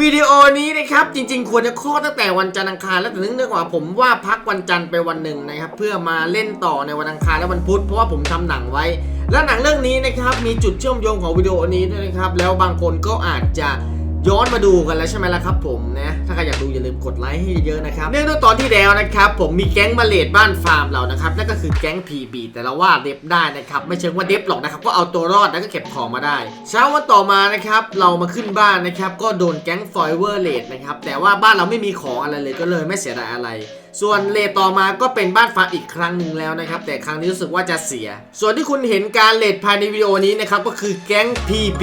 วิดีโอนี้นะครับจริงๆ ควรจะข้อดตั้งแต่วันจันทร์อังคารแล้วแต่เนื่องจากว่าผมว่าพักวันจันทร์ไปวันหนึ่งนะครับเพื่อมาเล่นต่อในวันอังคารและวันพุธเพราะว่าผมทำหนังไว้ และหนังเรื่องนี้นะครับมีจุดเชื่อมโยงของวิดีโอนี้ด้วยนะครับแล้วบางคนก็อาจจะ ย้อนมาดูกันแล้วใช่ไหมล่ะครับผมนะ ถ้าใครอยากดูอย่าลืมกดไลค์ให้เยอะๆนะครับ เนื่องด้วยตอนที่แล้วนะครับ ผมมีแก๊งมาเลดบ้านฟาร์มเรานะครับ นั่นก็คือแก๊ง PB แต่เราว่าเดฟได้นะครับ ไม่เชิงว่าเดฟหรอกนะครับ ก็เอาตัวรอดแล้วก็เก็บของมาได้ เช้าวันต่อมานะครับ เรามาขึ้นบ้านนะครับ ก็โดนแก๊งฟอยเวอร์เลดนะครับ แต่ว่าบ้านเราไม่มีของอะไรเลยก็เลยไม่เสียดายอะไรส่วนเลทต่อมาก็เป็นบ้านฟ้าอีกครั้งหนึ่งแล้วนะครับ แต่ครั้งนี้รู้สึกว่าจะเสีย ส่วนที่คุณเห็นการเลทภายในวิดีโอนี้นะครับ ก็คือแก๊ง PB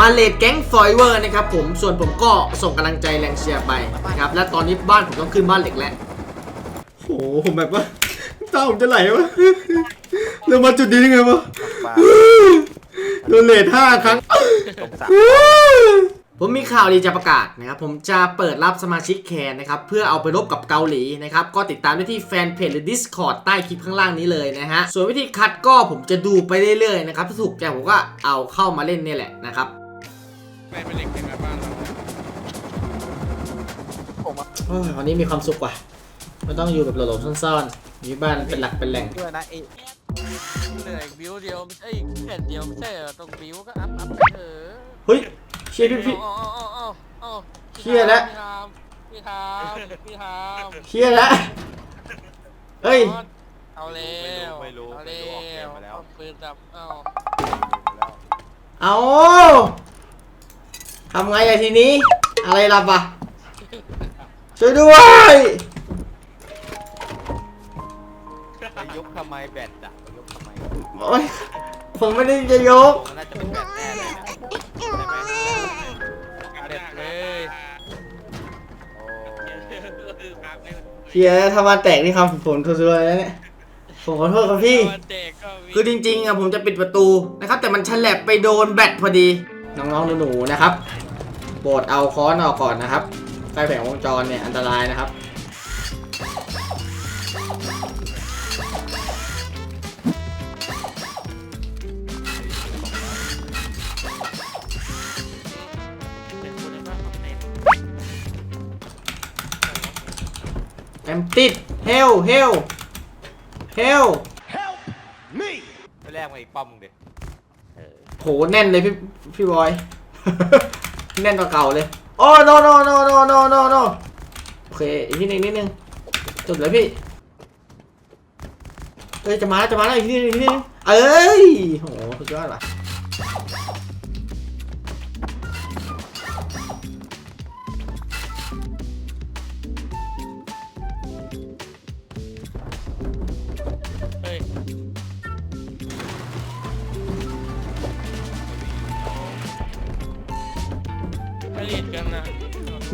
มาเลทแก๊งฟอยเวอร์นะครับผมส่วนผมก็ส่งกำลังใจแรงเชียร์ไปนะครับและตอนนี้บ้านผมต้องขึ้นบ้านเหล็กแล้วโอ้โหผมแบบว่าตาผมจะไหลวะเรามาจุดนี้ยังไงวะปลาโดนเลทห้าครั้งตรงสระผมมีข่าวดีจะประกาศนะครับผมจะเปิดรับสมาชิกแคนนะครับเพื่อเอาไปรบกับเกาหลีนะครับก็ติดตามได้ที่แฟนเพจหรือ Discord ใต้คลิปข้างล่างนี้เลยนะฮะส่วนวิธีคัดก็ผมจะดูไปเรื่อยๆนะครับถ้าถูกใจผมก็เอาเข้ามาเล่นเนี่ยแหละนะครับ ไม่เป็นเด็กเป็นแม่บ้านเราผมอะโอ้ยวันนี้มีความสุขว่ะไม่ต้องอยู่แบบหลบๆซ่อนๆอยู่บ้านเป็นหลักเป็นแหล่ง ด้วยนะไอ้เหนื่อยบิวเดียวไม่ใช่แผ่นเดียวไม่ใช่เหรอตรงบิวก็อัพอัพไปเถอะเฮ้ยเชียร์พี่พี่ เอาเอาเอาเอาเอาเชี่ยแล้ว พี่ทามพี่ทามพี่ทามเชียร์แล้วเฮ้ยเอาแล้วไม่รู้เอาไม่แล้รู้ออกเกมวมาแล้ว เอาปืนดับเอาแล้วเอา ทำไงอะทีนี้ อะไรลับอะช่วยด้วย ไปยกทำไมแบตอะไปยกทำไมโอ๊ยผมไม่ได้จะยก มันน่าจะเป็นแบตแน่เลยนะใช่ไหมเด็ดเลยโอ้เฮียถ้ามาแตกนี่คำผมทุรๆแล้วเนี่ย ผมขอโทษครับพี่เด็กก็มีคือจริงๆอะผมจะปิดประตูนะครับ แต่มันฉลับไปโดนแบตพอดี น้องๆหนูๆนะครับ โปรดเอาค้อนออกก่อนนะครับใกล้แผงวงจรเนี่ยอันตรายนะครับเป็นคนในบ้านของเต็มแอมติดเฮลเฮลเฮลไปแรกมาอีกป้อมมึงดิโหแน่นเลยพี่พี่บอย แน่นกว่าเก่าเลย โอ้ no no no no no no no โอเค อีกทีหนึงนิดนึงจบเลยพี่ เอ้ย จะมาแล้วจะมาแล้วอีกทีหนึงอีกทีหนึงเอ้ยโหสุดยอดว่ะ กันนะ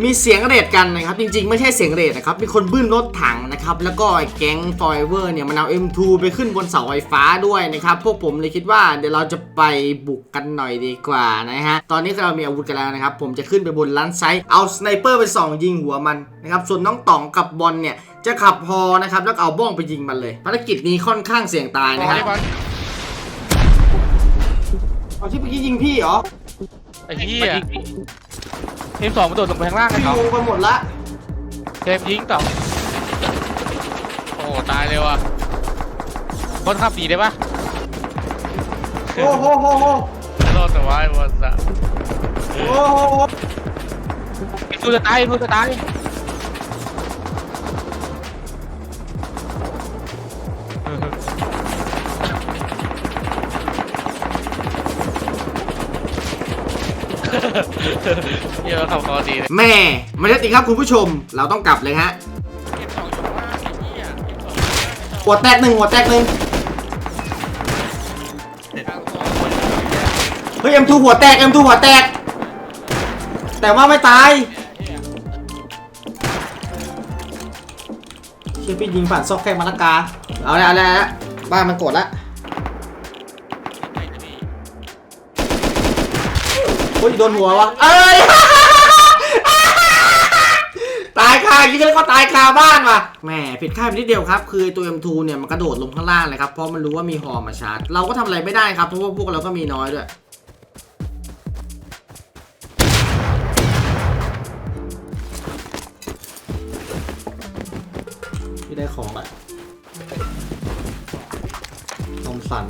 มีเสียงเรทกันนะครับ จริงๆ ไม่ใช่เสียงเรทนะครับ มีคนบื้นรถถังนะครับ แล้วก็ไอ้แก๊งฟอยเวอร์เนี่ยมันเอา M2 ไปขึ้นบนเสาไฟฟ้าด้วยนะครับ พวกผมเลยคิดว่าเดี๋ยวเราจะไปบุกกันหน่อยดีกว่านะฮะ ตอนนี้เรามีอาวุธกันแล้วนะครับ ผมจะขึ้นไปบนลันไซต์เอาสไนเปอร์ไปส่องยิงหัวมันนะครับ ส่วนน้องต๋องกับบอลเนี่ยจะขับพอนะครับ แล้วก็เอาบ้องไปยิงมันเลย ภารกิจนี้ค่อนข้างเสี่ยงตายนะครับ เอาที่เมื่อกี้ยิงพี่เหรอ ไอ้เหี้ย ทีมสองมันโดดลงไปข้างล่างกันพี่เขางงไปหมดละเจมส์ยิงต่อโอ้ตายเลยว่ะคนขับหนีได้ปะโอ้โหโหโหรอดแต่ว่าไอ้วันอะโอ้โหพูจะตายพูจะตาย เหี้ยอะขับคอดีเลยแม่ไม่ได้ติครับคุณผู้ชม เราต้องกลับเลยฮะเก็บสองอยู่บ้านไอ้เหี้ยเก็บสองอยู่บ้านไอ้สองหัวแตกหนึ่งหัวแตกหนึ่งกลางตัวเฮ้ยเอ็มทูหัวแตกเอ็มทูหัวแตก แต่ว่าไม่ตายเนี่ยเชี่ยพี่ยิงผ่านซอกแคกมาละกาเอาละเอาละเอาละบ้านมันกดละ ฮ้ยโดนหัววะเอ้ย ตายคายิงแล้วก็ตายคาบ้านว่ะแหมผิดคาดไปนิดเดียวครับ คือตัว M2 เนี่ยมันกระโดดลงข้างล่างเลยครับ เพราะมันรู้ว่ามีหอมาชาร์จ เราก็ทำอะไรไม่ได้ครับ เพราะว่าพวกเราก็มีน้อยด้วย ที่ได้ของอะนมสัน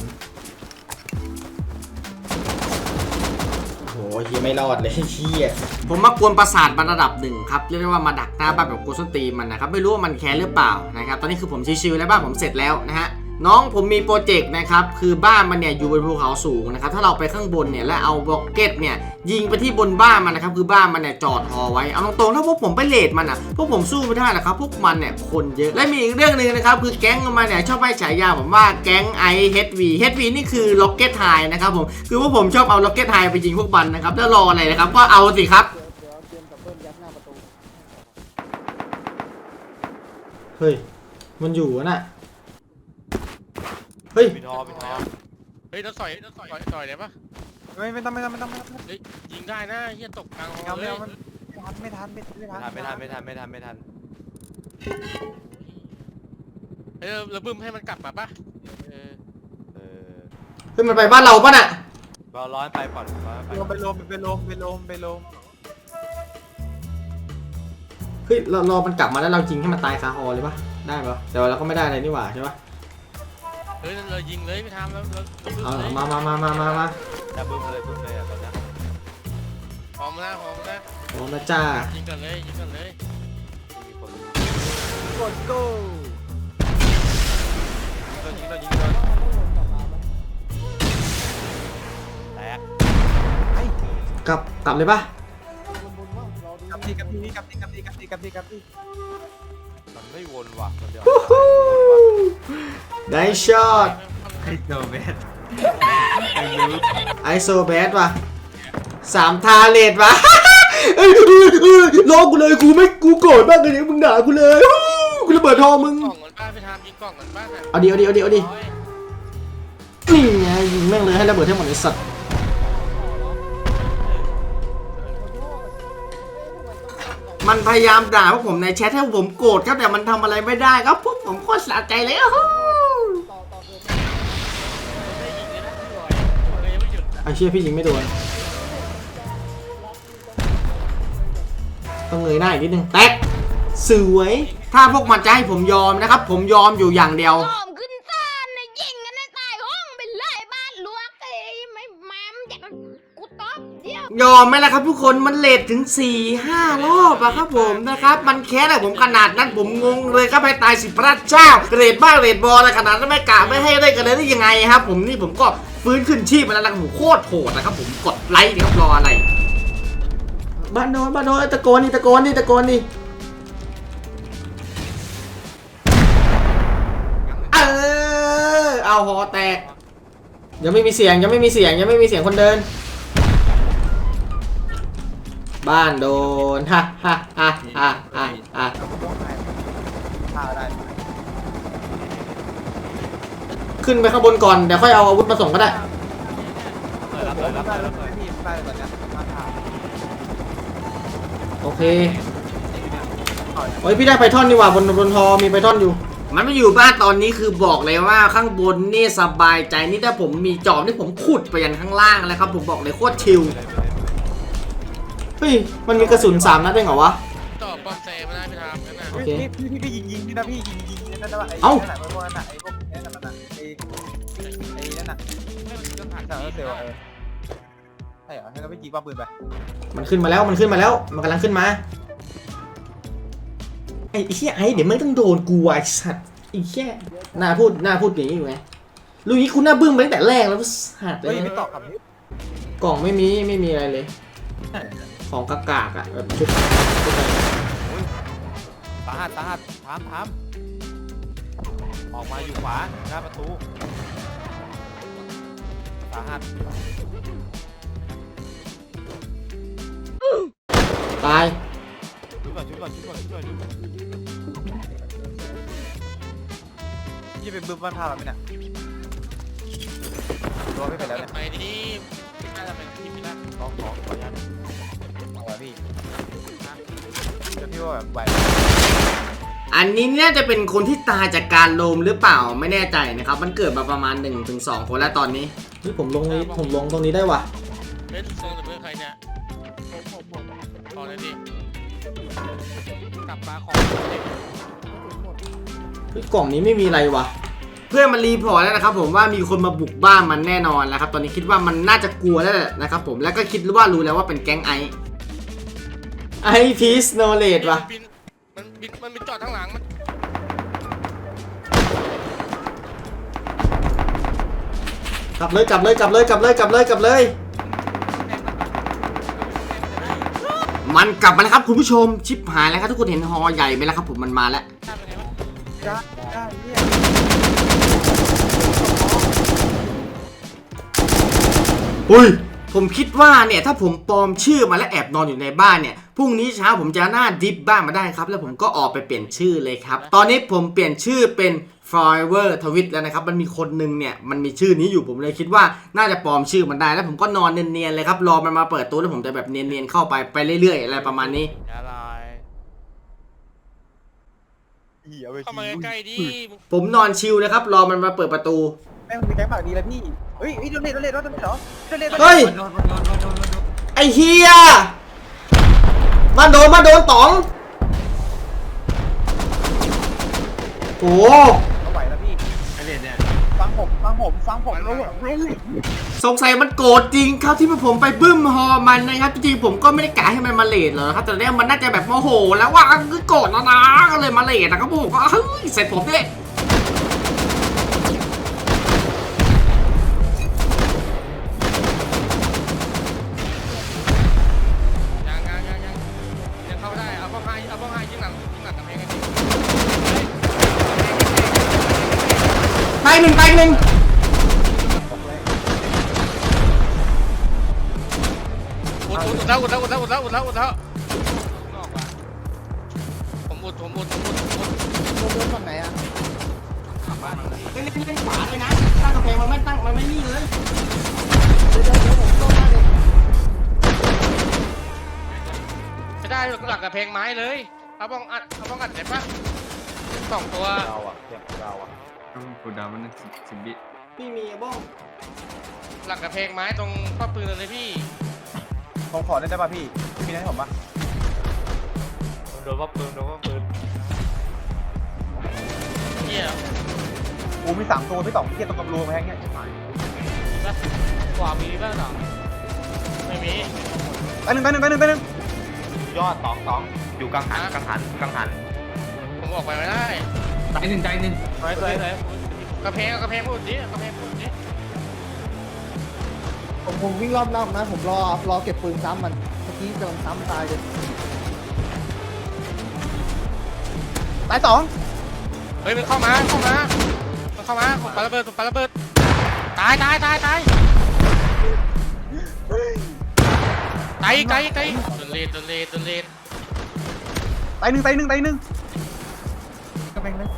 โอ้โหเฮียไม่รอดเลยเฮียผมมากวนประสาทมันระดับหนึ่งครับเรียกได้ว่ามาดักหน้าบ้านแบบโกส้นตีนมันนะครับไม่รู้ว่ามันแค้นหรือเปล่านะครับตอนนี้คือผมชิวๆแล้วบ้านผมเสร็จแล้วนะฮะ น้องผมมีโปรเจกต์นะครับ คือบ้านมันเนี่ยอยู่บนภูเขาสูงนะครับ ถ้าเราไปข้างบนเนี่ยแล้วเอาบล็อกเก็ตเนี่ยยิงไปที่บนบ้านมันนะครับ คือบ้านมันเนี่ยจอดหอไว้ เอาตรงๆถ้าพวกผมไปเลดมันอะ พวกผมสู้ไม่ได้นะครับ พวกมันเนี่ยคนเยอะ และมีอีกเรื่องหนึ่งนะครับคือแก๊งมันเนี่ยชอบให้ฉายาผมว่าแก๊ง i HV HV นี่คือล็อกเก็ตไฮนะครับผม คือพวกผมชอบเอาล็อกเก็ตไฮไปยิงพวกมันนะครับ แล้วรออะไรนะครับ ก็เอาสิครับ เฮ้ย มันอยู่อะน่ะ เฮ้ยพี่ทอพี่ทอเฮ้ยเราต่อยเราต่อยต่อยได้ปะไม่ไม่ต้องไม่ต้องไม่ต้องไม่ต้องเฮ้ยยิงได้นะเฮียตกกลางไม่หัวเอาเลไม่ยเอามันไม่ทันไม่ทันไม่ทันไม่ทันไม่ทันไม่ทันไม่ทันไม่ทันเฮ้ยเราบึ้มให้มันกลับมาปะเออเออเฮ้ยมันไปบ้านเราปะน่ะเราร้อนไปก่อนร้อนไปลมไปลมไปลมไปลมไปลมเฮ้ยเรารอมันกลับมาแล้วเรายิงให้มันตายคาฮอเลยปะได้ปะแต่ว่าเราก็ไม่ได้อะไรนี่หว่าใช่ปะ เฮ้ยเรายิงเลยไม่ทำแล้วเราเราบึ้มเอาเลยมามามามามามาจะบึ้มเลยบึ้มเลยอะตอนนี้พร้อมนะพร้อมนะพร้อมแล้วจ้ายิงกันเลยยิงกันเลยมีคนกดโก้โดนยิงโดนยิงโดนแตกกลับกลับเลยปะกับที่กับที่กับที่กับที่กับที่กับที่กับที่มันไม่วนว่ะคนเดียว ได้ช็อตไอ้โดเบสไอโซแบดว่ะสามทาเลดว่ะเอ้ยเอ้ยเอ้ยรอกูเลยกูไม่กูโกรธมากเลยเนี่ยมึงด่ากูเลยฮู้กูระเบิดทองมึงกล่องเหมือนบ้านไปทำยิงกล่องเหมือนบ้านอะเอาดิเอาดิเอาดิเอาดิโอ้ยนี่ไงยิงแม่งเลยให้ระเบิดให้หมดไอ้สัตว์มันพยายามด่าพวกผมในแชทให้พวกผมโกรธครับแต่มันทำอะไรไม่ได้ครับพวก ผมโคตรสะใจเลยอะฮู้ไม่ยิงเลยนะพี่บอยเลยยังไม่หยุดอะไอเชี่ยพี่ยิงไม่โดนต้องเงยหน้าอีกนิดนึงแตกสวย ถ้าพวกมันจะให้ผมยอมนะครับ ผมยอมอยู่อย่างเดียว ยอมไหมล่ะครับ ทุกคนมันเลทถึง4 5รอบอะครับผมนะครับมันแค้นอะผมขนาดนั้นผมงงเลยครับให้ตายสิพระเจ้าเรทบ้าเรทบอลอะไรขนาดนั้นไม่กะไม่ให้ได้กันเลยได้ยังไงครับ ผมนี่ผมก็ฟื้นขึ้นชีพมาแล้วนะครับผมโคตรโหดนะครับผมกดไลค์นะครับรออะไรบ้านโน้นบ้านโน้นตะโกนนี่ตะโกนนี่ตะโกนนี่เออเอาหอแตกยังไม่มีเสียงยังไม่มีเสียงยังไม่มีเสียงคนเดิน บ้านโดนฮ่าฮ่าฮ่าฮ่าฮ่าฮ่าขึ้นไปข้างบนก่อน เดี๋ยวค่อยเอาอาวุธมาส่งก็ได้เโอเคโอ้ยพี่ได้ไพทอนนี่หว่าบนบนทอมีไพทอนอยู่ มันมาอยู่บ้านตอนนี้คือบอกเลยว่าข้างบนนี่สบายใจนี่ถ้าผมมีจอบนี่ผมขุดไปยันข้างล่างแล้วครับ ผมบอกเลยโคตรชิล ฮ้ย มันมีกระสุนสามนัดเองเหรอวะต่อป้อมเซไม่ได้ไปทำกันนะโอเคพี่พี่พี่ยิงยิงนี่นะพี่ยิงยิงนั่นนะไอ้เอ้า นั่นแหละพวกนั้นน่ะไอ้พวกนั่นน่ะไอ้ไอ้นั่นน่ะให้มันต้องหันใช่เซลล์เออใช่เหรอให้เราไปจีบป้าปืนไปมันขึ้นมาแล้ว มันขึ้นมาแล้ว มันกำลังขึ้นมา ไอ้เหี้ยไอ้เดี๋ยวมึงต้องโดนกูว่ะไอ้สัตว์ไอ้เหี้ยหน้าพูดหน้าพูดอย่างนี้อยู่ไงลุยคุณหน้าบึ้มไปตั้งแต่แรกแล้วสัตว์เลเฮ้ยยไม่ตอบคำนี้กล่องไม่มีไม่มีอะไรเลย ของกากากๆอะแบบชุดชุดอะไรสาหัสสาหัสถามถามออกมาอยู่ขวาหน้าประตูสาหัสตายชุบก่อนชุบก่อนชุบก่อนชุบก่อนชุบก่อนยี่เป็นบึ้มบ้านพาเราไหมเนี่ยตัวไม่เป็นแล้วเปิเนี่ยดไปนี่น่าจะเป็นทีมนะขอขอขออนุญาตเอาไว้พี่ จะพี่ว่าแบบไหวอันนี้น่าจะเป็นคนที่ตายจากการโลมหรือเปล่าไม่แน่ใจนะครับ มันเกิดมาประมาณ1นถึงสคนแล้วตอนนี้นี่ผมลงนี้ผมลงตรงนี้ได้ว่ะเล่นเซิร์ฟหรือเพื่อใครเนี่ยขอเลยดิกลับมาของเด็กฮ้ยกล่องนี้ไม่มีอะไรวะเพื่อนมันรีพอร์ตแล้วนะครับ ผมว่ามีคนมาบุกบ้านมันแน่นอนแล้วครับ ตอนนี้คิดว่ามันน่าจะกลัวแล้วแหละนะครับ ผมแล้วก็คิดว่ารู้แล้วว่าเป็นแก๊งไอ ไอพีสโนเลดวะบินมันบินมันบินจอดข้างหลังมันกลับเลยกลับเลยกลับเลยกลับเลยกลับเลยกลับเลย มันกลับมาแล้วครับคุณผู้ชมชิปหายแล้วครับทุกคนเห็นฮอใหญ่ไหมล่ะครับผมมันมาแล้วได้ได้เนี่ยอุ้ยผมคิดว่าเนี่ยถ้าผมปลอมชื่อมาและแอบนอนอยู่ในบ้านเนี่ย พรุ่งนี้เช้าผมจะหน้าดิฟบ้านมาได้ครับ แล้วผมก็ออกไปเปลี่ยนชื่อเลยครับ ตอนนี้ผมเปลี่ยนชื่อเป็น Forever Twit แล้วนะครับ มันมีคนหนึงเนี่ยมันมีชื่อนี้อยู่ผมเลยคิดว่าน่าจะปลอมชื่อมันได้ แล้วผมก็นอนเนียนๆเลยครับรอมันมาเปิดตัวแล้วผมจะแบบเนียนๆเข้าไปไปเรื่อยๆอะไรประมาณนี้ อะไรเหี้ยไปเข้ามาใกล้ๆดิผมนอนชิลนะครับรอมันมาเปิดประตู แม่งมีแก๊งปากดีแล้วพี่ เฮ้ยเฮ้ยโดนเล่นโดนเล่นโดนเล่นเหรอโดนเล่นโดนเฮ้เล่ยนไอเฮีย มาโดนมาโดนต๋องโอ้เอาไหวแล้วพี่ไอเล่นเนี่ยฟังผมฟังผมฟังผมแล้วแบบสงสัยมันโกรธจริงครับที่ผมไปบึ้มฮอมันนะครับจริงๆผมก็ไม่ได้กะให้มันมาเลทหรอกนะครับแต่เนี่ยมันน่าจะแบบโมโห แล้วว่าคือโกรธแล้วนะก็เลยมาเลทนะครับผมก็เฮ้ยเสร็จผมเนี่ย แล้วอุดแล้วอุดแล้วนอกว่ะผมอุดผมอุดผมอุดผมอุดโดนฝั่งไหนอะเล่นเล่นขวาเลยนะตั้งกำแพงมันไม่ตั้งมันไม่นิ่งเลยไม่ได้หลังกำแพลงไม้เลยเอาบ้องอัดเอาบ้องอัดเจ็บปะสองตัวเราอะเพียงเราอะกูดาวมันสิบสิบบิพี่มีบ้องหลังกำแพลงไม้ตรงป้อปืนเลยพี่ ผมขอได้ป่ะพี่พี่ให้ผมป่ะโดนว่าปืนโดนว่าปืนเหี้ยโอ้มีสามตัวพี่ต่องพี่เกียร์ตรงกับรูมาแฮงเนี่ยขวามีบ้างหรอไม่มีไปหนึ่งไปหนึ่งไปหนึ่งไปหนึ่งยอดสองสองอยู่กังหันกังหันกังหันผมออกไปไม่ได้ใจหนึ่งใจหนึ่งสวยสวยสวยกระเพงกระเพงพูดดิกระเพงพูดดิ ผมผมวิ่งรอบนอกนะ ผมรอรอเก็บปืนซ้ำมันเมื่อกี้กำลังซ้ำตายเลยตายสองเฮ้ยมันเข้ามาเข้ามามันเข้ามาผมปาระเบิดผมปาระเบิดตายตายตายตายตายอีกตายอีกตายอีกโดนเลดโดนเลดโดนเลดตายหนึ่งตายหนึ่งตายหนึ่งกำแพงนั้น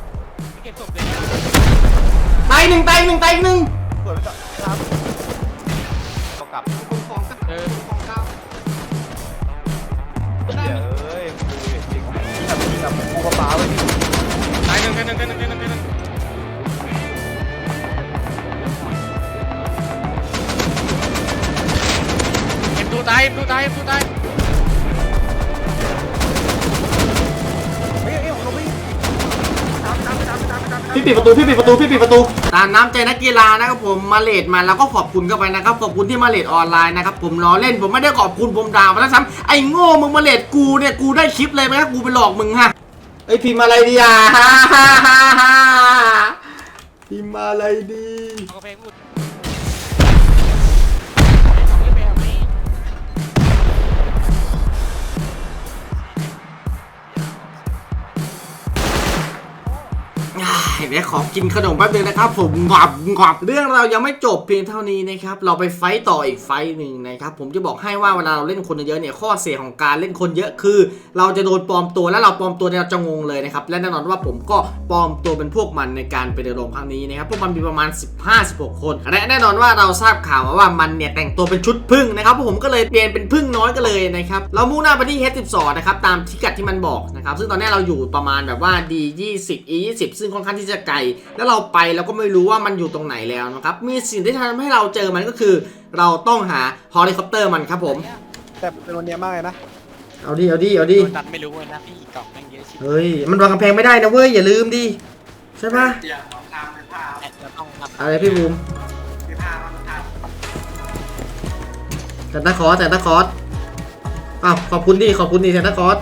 เก็บศพเลยตายหนึ่งตายหนึ่งตายหนึ่งสวยไปก่อนครับ เขากลับเออเดี๋ยวเอ้ยดูดิจริงแบบแบบปูปลาปลาไว้พี่ตายหนึ่งตายหนึ่งตายหนึ่งตายหนึ่งตายหนึ่งเอ็มดูตายเอ็มดูตายเอ็มดูตาย พี่ปิดประตูพี่ปิดประตูพี่ปิดประตูตามน้ำใจนักกีฬานะครับผมมาเลดมาแล้วก็ขอบคุณกันไปนะครับขอบคุณที่มาเลดออนไลน์นะครับผมล้อเล่นผมไม่ได้ขอบคุณผมด่ามาแล้วซ้ำไอ้โง่มึงมาเลดกูเนี่ยกูได้คลิปเลยไหมครับกูไปหลอกมึงฮะเอ้ยพิมพ์อะไรดีอะพิมพ์อะไรดีเอากระเพงพูด เดี๋ยวขอกินขนมแป๊บนึงนะครับ ผมงอบงอบเรื่องเรายังไม่จบเพียงเท่านี้นะครับ เราไปไฟต์ต่ออีกไฟต์หนึ่งนะครับ ผมจะบอกให้ว่าเวลาเราเล่นคนเยอะเนี่ยข้อเสียของการเล่นคนเยอะคือ เราจะโดนปลอมตัวแล้วเราปลอมตัวเนี่ยเราจะงงเลยนะครับ และแน่นอนว่าผมก็ปลอมตัวเป็นพวกมันในการไปเดินลงครั้งนี้นะครับพวกมันมีประมาณ 15-16 คนและแน่นอนว่าเราทราบข่าวมาว่ามันเนี่ยแต่งตัวเป็นชุดพึ่งนะครับผมก็เลยเปลี่ยนเป็นพึ่งน้อยก็เลยนะครับเรามุ่งหน้าไปที่ H12 นะครับตามพิกัดที่มันบอกนะครับซึ่งตอนนี้เราอยู่ประมาณแบบว่า D20 E20 ซึ่งค่อนข้างที่จะไกล แล้วเราไปเราก็ไม่รู้ว่ามันอยู่ตรงไหนแล้วนะครับ มีสิ่งที่ทำให้เราเจอมันก็คือ เราต้องหาเฮลิคอปเตอร์มันครับผม แต่เป็นวันเนี้ยมากเลยนะเอาดิเอาดิเอาดิตัดไม่รู้เลยนะพี่กล่องแม่งเยอะชิบเฮ้ยมันวางกำแพงไม่ได้นะเว้ยอย่าลืมดิใช่ปะจะต้องทำอะไรพี่บูมแซนตาคลอสแซนตาคลอสอ้าวขอบคุณดิขอบคุณดิแซนตาคลอส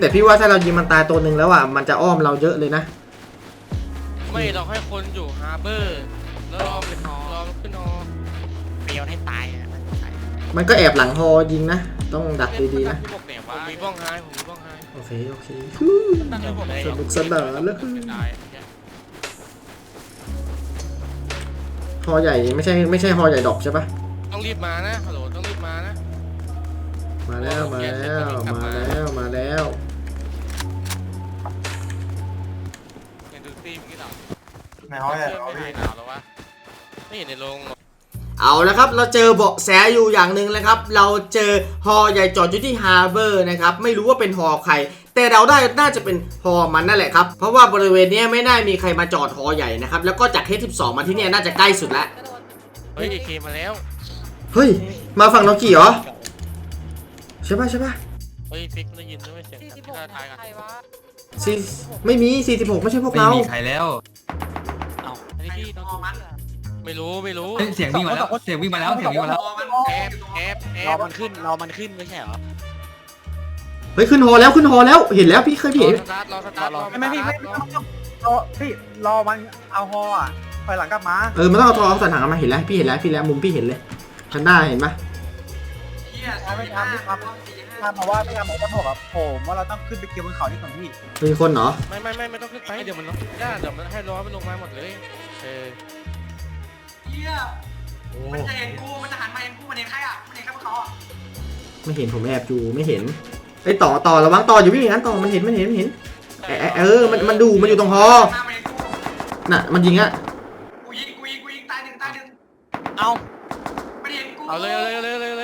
แต่พี่ว่าถ้าเรายิงมันตายตัวหนึ่งแล้วอะมันจะอ้อมเราเยอะเลยนะ ไม่เราให้คนอยู่ฮาร์เบอร์แล้วรอไปหอรอขึ้นหอเปรียวให้ตายอะมันก็แอบหลังฮอยิงนะ ต้องดักดีๆนะที่บอกไหนวะผมมีบ้องไฮผมมีบ้องไฮโอเค โอเคตั้งที่บอกไหนสนุกสนานแล้วได้ฮอใหญ่ไม่ใช่ไม่ใช่ฮอใหญ่ดอกใช่ปะต้องรีบมานะฮัลโหลต้องรีบมานะ มาแล้วมาแล้วมาแล้วมาแล้ว ในห้องไม่ใหญ่ไม่หนาวแล้ววะไม่เห็นในโรงหรอกเอาละครับ เราเจอเบาะแสอยู่อย่างหนึ่งแล้วครับ เราเจอฮอใหญ่จอดอยู่ที่ฮาร์เบอร์นะครับ ไม่รู้ว่าเป็นฮอใคร แต่เราได้น่าจะเป็นฮอมันนั่นแหละครับ เพราะว่าบริเวณเนี้ยไม่ได้มีใครมาจอดฮอใหญ่นะครับ แล้วก็จากเทส12มาที่เนี่ยน่าจะใกล้สุดแล้ว เฮ้ยเอเคมาแล้ว เฮ้ย มาฝั่งเรากี่เหรอ ใช่ปะใช่ปะเฮ้ยฟิกได้ยินด้วยเสียงที่ท่าทายกันซีไม่มี 46 ไม่ใช่พวกไม่เรามีใครแล้ว เอาอันนี้พี่ต้องไม่รู้ไม่รู้เฮ้ยเสียงวิ่งมาแล้ว เสียงวิ่งมาแล้ว เสียงวิ่งมาแล้วแอบแอบแอรอบมันขึ้นรอมันขึ้นไม่ใช่เหรอเฮ้ยขึ้นฮอแล้วขึ้นฮอแล้วเห็นแล้วพี่เคยรพี่อเห็นสตาร์ทรอสตาร์ทรอไม่ไม่พี่ไม่ไม่ต้องรอพี่รอมันเอาฮออะถอยหลังกลับมาเออมันต้องเอาทอเอาสันหางมาเห็นแล้วพี่เห็นแล้วพี่แล้วมุมพี่เห็นเลยทันได้เห็นปะไม่ทำไม่ทำทำเพราะว่าไม่ทำผมจะบอกอะผมว่าเราต้องขึ้นไปเกี่ยวบนเขาที่ก่อนพี่มีคนเหรอไม่ไม่ไม่ไม่ต้องขึ้นไปเดี๋ยวมันได้เดี๋ยวมันให้ล้อมันลงมาหมดเลย เออมันจะเห็นกู มันจะหันมาเห็นกู มันเห็นใครอะ มันเห็นใครบนเขาอะไม่เห็นผมแอบอยู่ไม่เห็นไอ้ยต่อต่อระวังต่ออยู่พี่อย่างนั้นต่อมันเห็นมันเห็นมันเห็นเอยเอยเออมันมันดูมันอยู่ตรงฮอมามันเห็นกู น่ะมันยิงอะกูยิง กูยิง กูยิง ตายหนึ่งตายหนึ่งเอา มันเห็นกูเอาเลยเอาเลยเอาเลยเอาเลย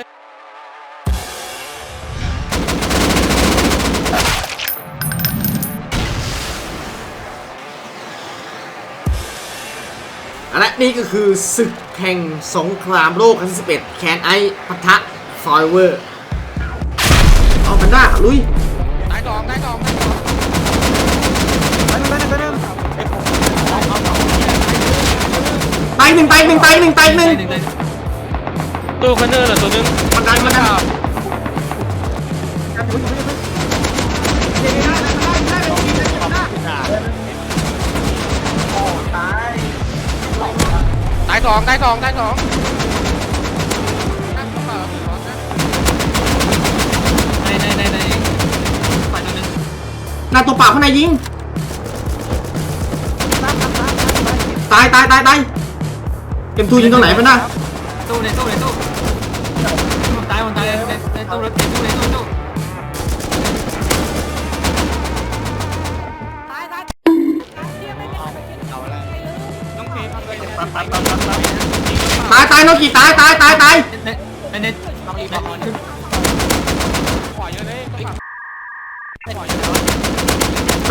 อาเลยและนี่ก็คือศึกแห่งสงครามโลกครั้งที่11แคนไอปะทะฟอยเวอร์เอาพันด้าลุยตายสองตายสองตายสองไปหนึ่งไปหนึ่งไปหนึ่งตายหนึ่งตายหนึ่งตายหนึ่งตายหนึ่งหนึ่งเลยตู้คอนเนอร์เหรอตัวนึงมันดันมันดัน สองตายสองตายสองนั่งกระเป๋าสองนะในในในในฝ่ายตัวหนึงหน้าตัวเปล่าข้างในยิง ตายตายตายตายเอ็มทูยิงตรงไหนพันด้าตู้ในตู้ในตู้มันตายมันตายในในตู้รถในตู้ โนกิตายตายตายตาย เนในในต้องรีบมาขึ้น ขวาเยอะเลยกระเป๋า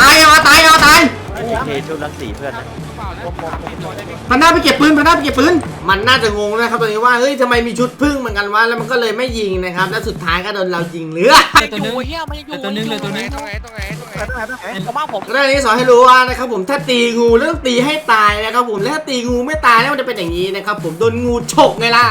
ตายเอาตายเอาตาย เคชุดละสี่เพื่อนนะกระเป๋านะสามสิบตัวได้ไหมพันด้าไปเก็บปืนพันด้าไปเก็บปืน มันน่าจะงงนะครับตอนนี้ว่าเฮ้ยทำไมมีชุดพึ่งเหมือนกันวะแล้วมันก็เลยไม่ยิงนะครับ แล้วสุดท้ายก็โดนเรายิงเหลือในตัวหนึงโอ้ยเฮียมันอยู่ในตัวหนึงเลยตัวหนึงตรงไหนตรงไหนตรงไหนตรงไหนตรงไหนผมว่าผมเรื่องนี้สอนให้รู้ว่านะครับผมถ้าตีงูแล้วต้องตีให้ตายนะครับผมแล้วถ้าตีงูไม่ตายแล้วมันจะเป็นอย่างนี้นะครับผมโดนงูฉกไงล่ะ